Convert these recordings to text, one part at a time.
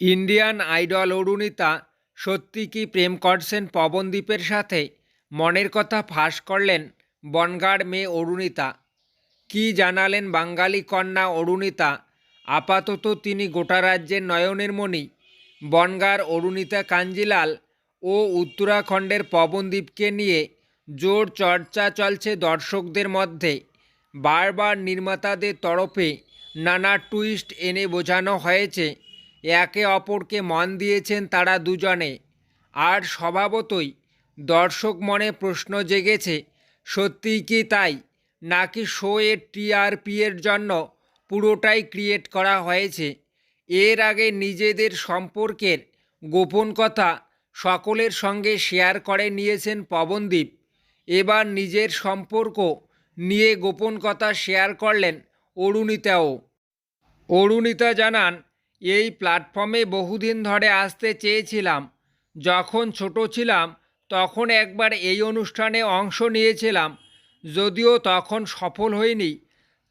Indian idol Arunita সত্যি কি প্রেম করছেন পবনদীপের সাথে? মনের কথা ফাঁস করলেন বনগাঁর মেয়ে অরুণিতা। কি জানালেন বাঙালি কন্যা অরুণিতা? আপাতত তিনি গোটা রাজ্যের নয়নের মণি। বনগাঁর অরুণিতা কাঞ্জিলাল ও উত্তরাখণ্ডের পবনদ্বীপকে নিয়ে জোর চর্চা চলছে দর্শকদের মধ্যে। বারবার নির্মাতাদের তরফে নানা টুইস্ট এনে বোঝানো হয়েছে। একে অপরকে মন দিয়েছেন তারা দুজনে। আর স্বভাবতই দর্শক মনে প্রশ্ন জেগেছে, সত্যিই কি তাই? নাকি শো এর জন্য পুরোটাই ক্রিয়েট করা হয়েছে? এর আগে নিজেদের সম্পর্কের গোপন কথা সকলের সঙ্গে শেয়ার করে নিয়েছেন পবনদীপ। এবার নিজের সম্পর্ক নিয়ে গোপন কথা শেয়ার করলেন অরুণিতাও। অরুণিতা জানান এই প্ল্যাটফর্মে বহুদিন ধরে আসতে চেয়েছিলাম। যখন ছোট ছিলাম, তখন একবার এই অনুষ্ঠানে অংশ নিয়েছিলাম। যদিও তখন সফল হয়নি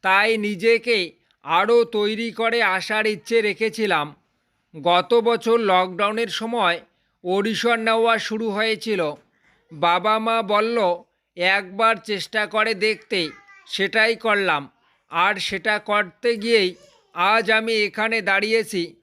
তাই নিজেকে আরও তৈরি করে আসার ইচ্ছে রেখেছিলাম। গত বছর লকডাউনের সময় অডিশন নেওয়া শুরু হয়েছিল। বাবা মা বলল, একবার চেষ্টা করে দেখতে। সেটাই করলাম। আর সেটা করতে গিয়েই আজ আমি এখানে দাঁড়িয়েছি।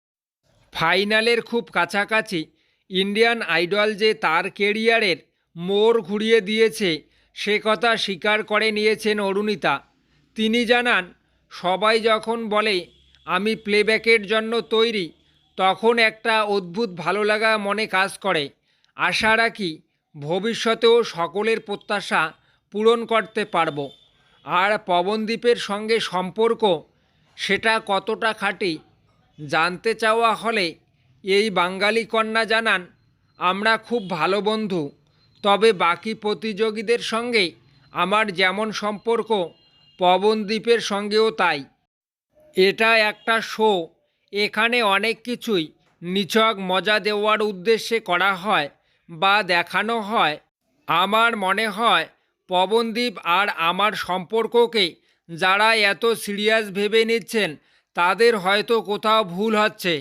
ফাইনালের খুব কাছাকাছি। ইন্ডিয়ান আইডল যে তার কেরিয়ারের মোড় ঘুরিয়ে দিয়েছে, সে কথা স্বীকার করে নিয়েছেন অরুণিতা। তিনি জানান, সবাই যখন বলে, আমি প্লেব্যাকের জন্য তৈরি তখন একটা অদ্ভুত ভালো লাগা মনে কাজ করে। আশা রাখি, ভবিষ্যতেও সকলের প্রত্যাশা পূরণ করতে পারব। আর পবনদ্বীপের সঙ্গে সম্পর্ক সেটা কতটা খাঁটি জানতে চাওয়া হলে এই বাঙালি কন্যা জানান, আমরা খুব ভালো বন্ধু, তবে বাকি প্রতিযোগীদের সঙ্গে আমার যেমন সম্পর্ক, পবনদ্বীপের সঙ্গেও তাই। এটা একটা শো, এখানে অনেক কিছুই নিছক মজা দেওয়ার উদ্দেশ্যে করা হয় বা দেখানো হয়। আমার মনে হয় পবনদ্বীপ আর আমার সম্পর্ককে যারা এত সিরিয়াস ভেবে নিচ্ছেন তাদের হয়তো কোথাও ভুল হচ্ছে।